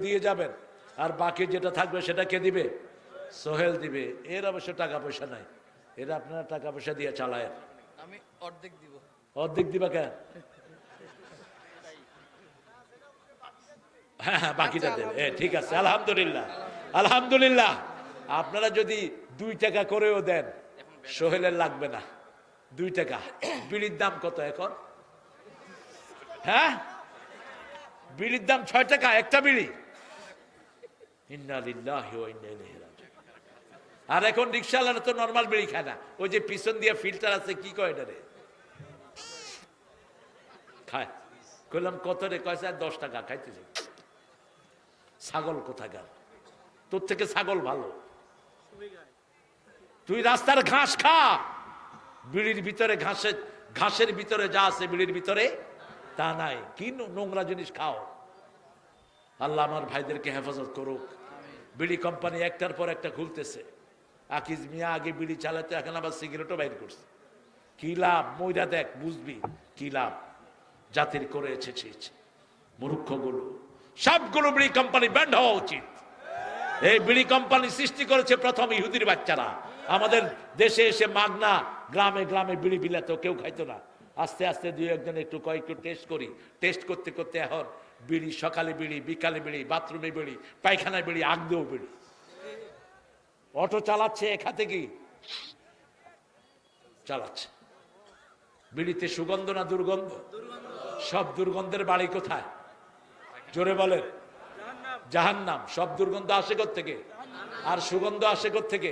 দিয়ে যাবেন। আর বাকি যেটা থাকবে সেটা কে দিবে? সোহেল দিবে। এর অবশ্য টাকা পয়সা নাই। এরা আপনারা টাকা পয়সা দিয়ে চালায় আমি অর্ধেক দিব। অর্ধেক দিবা কেন? হ্যাঁ হ্যাঁ বাকিটা দেবে। এ, ঠিক আছে আলহামদুলিল্লাহ। আলহামদুলিল্লাহ। আপনারা যদি দুই টাকা করেও দেন সোহেলের লাগবে না। দুই টাকা। বিড়ির দাম কত এখন? হ্যাঁ? বিড়ির দাম ছয় টাকা একটা বিড়ি। আর এখন রিক্সাওয়ালারা তো নর্মাল বিড়ি খায় না। ওই যে পিছন দিয়ে ফিল্টার আছে, কি কয় এটারে? খায়। কইলাম, কত রে? কয়, স্যার, দশ টাকা, খাইতেছে। ছাগল তোর থেকে ছাগল ভালো। তুই রাস্তার ঘাস খা। বিড়ির ভিতরে ঘাসের ঘাসের ভিতরে যা আছে বিড়ির ভিতরে, তা নাই। কি নোংরা জিনিস খাও। আল্লাহ আমার ভাইদেরকে হেফাজত করুক। বিড়ি কোম্পানি একটার পর একটা খুলতেছে। আকিজ মিয়া আগে বিড়ি চালাতে, এখন আবার সিগারেটও বাইর করছে। কি লাভ? মইরা দেখ, বুঝবি। কি লাভ? জাতির করে এসেছে মূর্খগুলো। সবগুলো বিড়ি কোম্পানি ব্যান্ড হওয়া উচিত। এই বিড়ি কোম্পানি সৃষ্টি করেছে প্রথম ইহুদির বাচ্চারা। আমাদের দেশে এসে মাগনা গ্রামে গ্রামে বিড়ি বিলাতো, কেউ খাইতো না। আস্তে আস্তে দুই একজন একটু কয়েকটু টেস্ট করি। টেস্ট করতে করতে এখন বিড়ি, সকালে বিড়ি, বিকালে বিড়ি বাথরুমে বিড়ি, পায়খানায় বিড়ি আগদেও বিড়ি। অটো চালাচ্ছে এখা থেকে চালাচ্ছে। বিড়িতে সুগন্ধ না দুর্গন্ধ? সব দুর্গন্ধের বাড়ি কোথায়? জোরে বলেন। জাহান্নাম। সব দুর্গন্ধ আসে থেকে আর সুগন্ধ আসে থেকে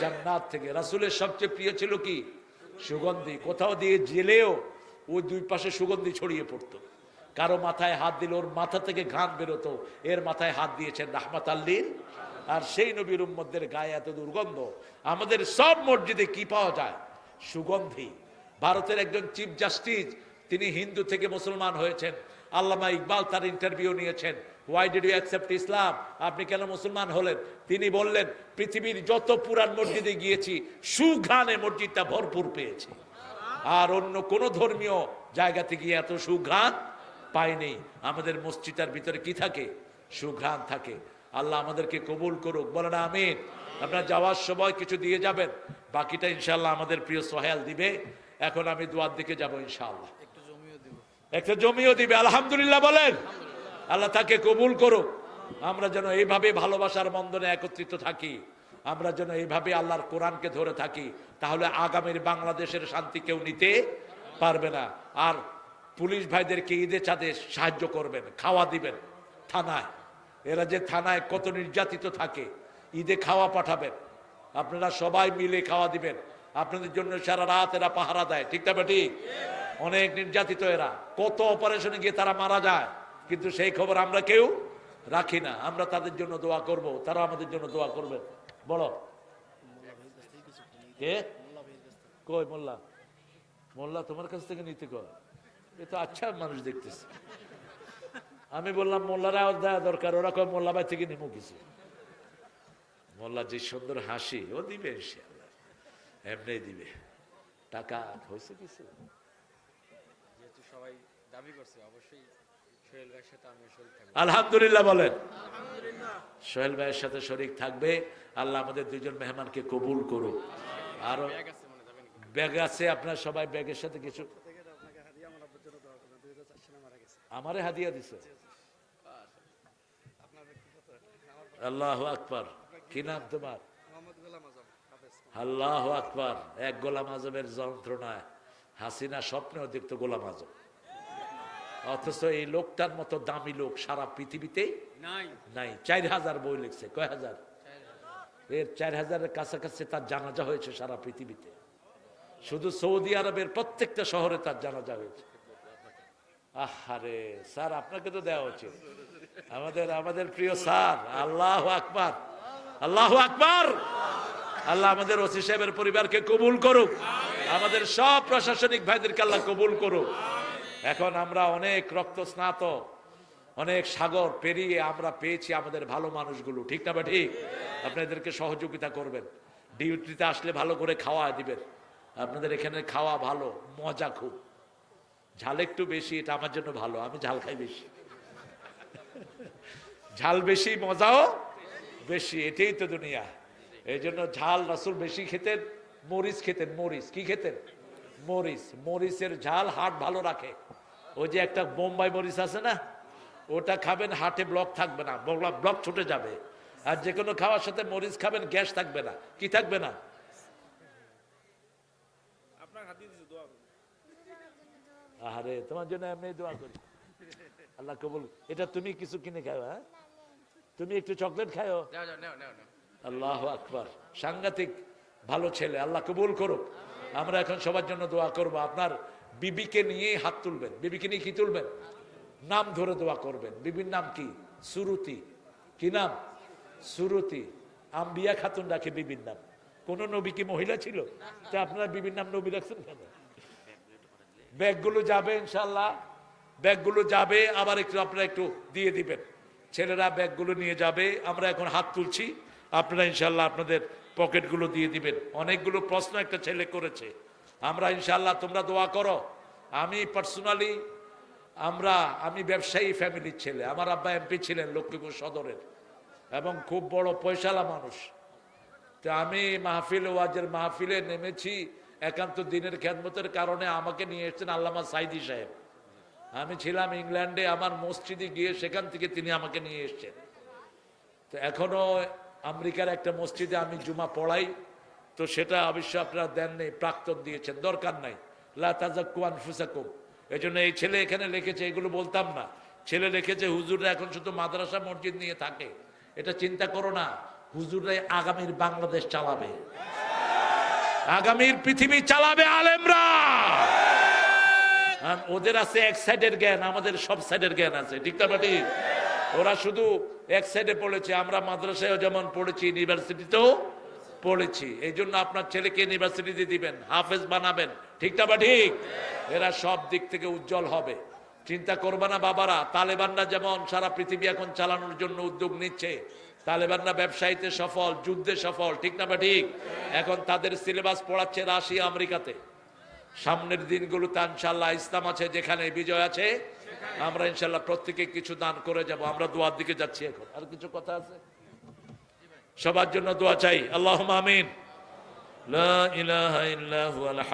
জান্নাত থেকে। রাসুলের সবচেয়ে প্রিয় ছিল কি? সুগন্ধি। কোথাও দিয়ে জেলেও ওই দুই পাশে সুগন্ধি ছড়িয়ে পড়তো। কারও মাথায় হাত দিল ওর মাথা থেকে ঘাম বেরোতো। এর মাথায় হাত দিয়েছেন রাহমাত আল্লিন। আর সেই নবীর উম্মদের গায়ে এত দুর্গন্ধ। আমাদের সব মসজিদে কি পাওয়া যায়? সুগন্ধি। ভারতের একজন চিফ জাস্টিস, তিনি হিন্দু থেকে মুসলমান হয়েছেন। আল্লামা ইকবাল তার ইন্টারভিউ নিয়েছেন। Why did you accept Islam আপনি কেন মুসলমান হলেন? তিনি বললেন, পৃথিবীর যত পুরান মসজিদে গিয়েছি, সুঘ্রাণে মসজিদটা ভরপুর পেয়েছি। আর অন্য কোন ধর্মীয় জায়গাতে গিয়ে এত সুঘ্রাণ পাইনি। আমাদের মসজিদের ভিতরে কি থাকে? সুঘ্রাণ থাকে। আল্লাহ আমাদেরকে কবুল করুক। বলেন, আমিন। আপনার যাওয়ার সময় কিছু দিয়ে যাবেন। বাকিটা ইনশাল্লাহ আমাদের প্রিয় সোহেল দিবে। এখন আমি দুয়ার দিকে যাব ইনশাআল্লাহ। একটু জমিও দিব, আলহামদুলিল্লাহ বলেন। আল্লাহ তাকে কবুল করুক। আমরা যেন এইভাবে ভালোবাসার বন্ধনে একত্রিত থাকি। আমরা যেন এইভাবে আল্লাহর কোরআনকে ধরে থাকি। তাহলে আগামীর বাংলাদেশের শান্তি কেউ নিতে পারবে না। আর পুলিশ ভাইদেরকে ঈদে চাঁদে সাহায্য করবেন, খাওয়া দিবেন থানায়। এরা যে থানায় কত নির্যাতিত থাকে, ঈদে খাওয়া পাঠাবেন। আপনারা সবাই মিলে খাওয়া দিবেন। আপনাদের জন্য সারা রাত এরা পাহারা দেয়। ঠিক তবে ঠিক অনেক নির্যাতিত এরা। কত অপারেশনে গিয়ে তারা মারা যায়। কিন্তু সেই খবর আমরা কেউ রাখি না। আমরা তাদের জন্য দোয়া করব। তারা আমাদের জন্য দোয়া করবে। বলো। কে? কই মোল্লা? মোল্লা তোমার কাছ থেকে নিতে কর এ তো আচ্ছা মানুষ দেখতেছে। আমি বললাম, মোল্লারা দেওয়া দরকার। ওরা কয়, মোল্লা ভাই থেকে নিমু কিছু। মোল্লা যে সুন্দর হাসি, ও দিবে এমনি দিবে। টাকা হয়েছে কিছু? সবাই দাবি করছে অবশ্যই সোহেল ভাইয়ের সাথে আমি শরীর থাকব। আলহামদুলিল্লাহ বলেন। সোহেল ভাইয়ের সাথে শরিক থাকবে আল্লাহ আমাদের দুজন মেহমানকে কবুল করুক। আরও ব্যাগ আছে যাবেন ব্যাগ আছে আপনার সবাই ব্যাগের সাথে কিছু আমারে হাদিয়া দিছে? আল্লাহ আকবার। কি নাম তোমার? আল্লাহ আকবার। এক গোলাম আজমের যন্ত্রণায়। হাসিনা স্বপ্নেও দেখতো গোলাম আজম। অথচ এই লোকটার মতো দামি লোক সারা পৃথিবীতেই নাই। নাই। চার হাজার বই লিখছে। কয় হাজার? এর চার হাজারের কাছাকাছি তার জানাজা হয়েছে সারা পৃথিবীতে। শুধু সৌদি আরবের প্রত্যেকটা শহরে তার জানাজা হয়েছে। আহারে স্যার আপনাকে তো দেওয়া উচিত। আমাদের আমাদের প্রিয় স্যার আল্লাহ আকবার। আল্লাহ আকবার। আল্লাহ আমাদের ওসি সাহেবের পরিবারকে কবুল করুক। আমাদের সব প্রশাসনিক ভাইদেরকে আল্লাহ কবুল করুক। এখন আমরা অনেক রক্ত স্নাত, অনেক সাগর পেরিয়ে আমরা পেয়েছি আমাদের ভালো মানুষগুলো। ঠিক না বা ঠিক? আপনাদেরকে সহযোগিতা করবেন। ডিউটিতে আসলে ভালো করে খাওয়া দিবেন। আপনাদের এখানে খাওয়া ভালো, মজা খুব। ঝাল একটু বেশি, এটা আমার জন্য ভালো, আমি ঝাল খাই বেশি। ঝাল বেশি, মজাও বেশি, এটাই তো দুনিয়া। এই জন্য ঝাল রাসুল বেশি খেতেন মরিচ খেতেন মরিচ। কি খেতেন? মরিচ। মরিচের ঝাল হাট ভালো রাখে। ওই যে একটা বোম্বাই মরিচ আছে না? ওটা খাবেন হাটে ব্লক থাকবে না। ব্লক ছুটে যাবে। আর যে কোনো খাওয়ার সাথে মরিচ খাবেন গ্যাস থাকবে না। কি থাকবে না? আরে তোমার জন্য এমনি দোয়া করি। আল্লাহ কবুল। এটা তুমি কিছু কিনে খাও হ্যাঁ? তুমি একটু চকলেট খাও আল্লাহ আকবার। সাংঘাতিক। ভালো ছেলে, আল্লাহ কবুল করুক। আমরা এখন সবার জন্য দোয়া করব। আপনার বিবিকে নিয়েই হাত তুলবেন। বিবিকে নিয়ে কি তুলবেন? নাম ধরে দোয়া করবেন। বিবির নাম কি? সুরুতি। কি নাম? সুরুতি। আম্বিয়া খাতুন রাখে বিবির নাম। কোন নবী কি মহিলা ছিল? তা আপনারা বিবির নাম নবী রাখছেন কেন? ব্যাগগুলো যাবে ইনশাল্লাহ ব্যাগগুলো যাবে, আবার একটু আপনারা একটু দিয়ে দিবেন। ছেলেরা ব্যাগগুলো নিয়ে যাবে। আমরা এখন হাত তুলছি। আপনারা ইনশাল্লাহ আপনাদের পকেটগুলো দিয়ে দিবেন। অনেকগুলো প্রশ্ন একটা ছেলে করেছে। আমরা ইনশাল্লাহ তোমরা দোয়া করো। আমি পার্সোনালি আমরা, আমি ব্যবসায়ী ফ্যামিলির ছেলে। আমার আব্বা এমপি ছিলেন লক্ষ্মীপুর সদরের। এবং খুব বড় পয়সালা মানুষ। তো আমি মাহফিল, ওয়াজের মাহফিলে নেমেছি একান্ত দিনের খেদমতের কারণে আমাকে নিয়ে এসেছেন আল্লামা সাইদি সাহেব। আমি ছিলাম ইংল্যান্ডে, আমার মসজিদে গিয়ে সেখান থেকে তিনি আমাকে নিয়ে এসছেন। তো এখনও আমেরিকার একটা মসজিদে আমি জুমা পড়াই, তো সেটা অবশ্য আপনারা দেন নেই, প্রাক্তন দিয়েছেন, দরকার নাই। লাতাজাকুয়ান ফুসাকুম এই জন্য এই ছেলে এখানে লিখেছে, এগুলো বলতাম না। ছেলে লিখেছে, হুজুররা এখন শুধু মাদ্রাসা মসজিদ নিয়ে থাকে। এটা চিন্তা করো না, হুজুররাই আগামীর বাংলাদেশ চালাবে। আগামীর পৃথিবী চালাবে আলেমরা। ওদের আছে এক সাইডের জ্ঞান, আমাদের সব সাইডের জ্ঞান আছে, ঠিক না ওরা শুধু এক সাইডে পড়েছে, আমরা মাদ্রাসায় যেমন পড়েছি ইউনিভার্সিটিতেও পড়েছি। এই জন্য আপনার ছেলেকে ইউনিভার্সিটিতে দিবেন, হাফেজ বানাবেন। ঠিক না বা ঠিক? এরা সব দিক থেকে উজ্জ্বল হবে। চিন্তা করবে না বাবারা, তালেবানরা যেমন সারা পৃথিবী এখন চালানোর জন্য উদ্যোগ নিচ্ছে, তালেবানরা ব্যবসায়ীতে সফল, যুদ্ধে সফল, ঠিক না বা ঠিক? এখন তাদের সিলেবাস পড়াচ্ছে রাশিয়া, আমেরিকাতে। সামনের দিনগুলোতে ইনশাল্লাহ ইসলাম আছে, যেখানে বিজয় আছে, আমরা ইনশাল্লাহ প্রত্যেকে কিছু দান করে যাব। আমরা দোয়ার দিকে যাচ্ছি এখন। আর কিছু কথা আছে? সবার জন্য দোয়া চাই। আল্লাহ আমিন।